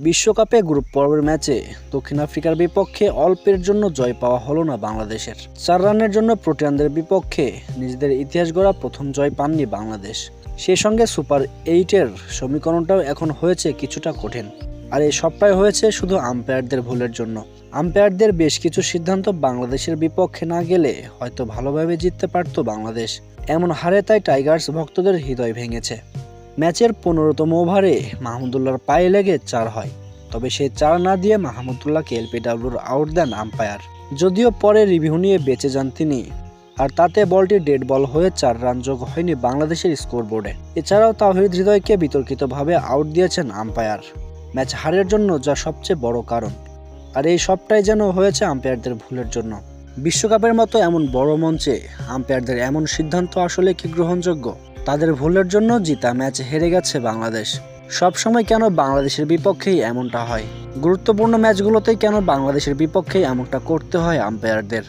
বিশ্বকাপে গ্রুপ পর্বের ম্যাচে দক্ষিণ আফ্রিকার বিপক্ষে অল্পের জন্য জয় পাওয়া হলো না বাংলাদেশের। চার রানের জন্য প্রোটিয়ানদের বিপক্ষে নিজেদের ইতিহাস গড়া প্রথম জয় পাননি বাংলাদেশ। সেই সঙ্গে সুপার এইটের সমীকরণটাও এখন হয়েছে কিছুটা কঠিন। আর এই সবটাই হয়েছে শুধু আম্পায়ারদের ভুলের জন্য। আম্পায়ারদের বেশ কিছু সিদ্ধান্ত বাংলাদেশের বিপক্ষে না গেলে হয়তো ভালোভাবে জিততে পারত বাংলাদেশ। এমন হারে তাই টাইগার্স ভক্তদের হৃদয় ভেঙেছে। ম্যাচের পনেরোতম ওভারে মাহমুদুল্লাহর পায়ে লেগে চার হয়। তবে সে চার না দিয়ে মাহমুদুল্লাহকে এলপিডাব্লিউর আউট দেন আম্পায়ার। যদিও পরে রিভিউ নিয়ে বেঁচে যান তিনি। আর তাতে বলটি ডেড বল হয়ে চার রান যোগ হয়নি বাংলাদেশের স্কোরবোর্ডে। এছাড়াও তাহিদ হৃদয়কে বিতর্কিতভাবে আউট দিয়েছেন আম্পায়ার। ম্যাচ হারের জন্য যা সবচেয়ে বড় কারণ। আর এই সবটাই যেন হয়েছে আম্পায়ারদের ভুলের জন্য। বিশ্বকাপের মতো এমন বড় মঞ্চে আম্পায়ারদের এমন সিদ্ধান্ত আসলে কি গ্রহণযোগ্য? তাদের ভুলের জন্য জিতা ম্যাচ হেরে গেছে বাংলাদেশ। সবসময় কেন বাংলাদেশের বিপক্ষেই এমনটা হয়? গুরুত্বপূর্ণ ম্যাচগুলোতেই কেন বাংলাদেশের বিপক্ষেই এমনটা করতে হয় আম্পায়ারদের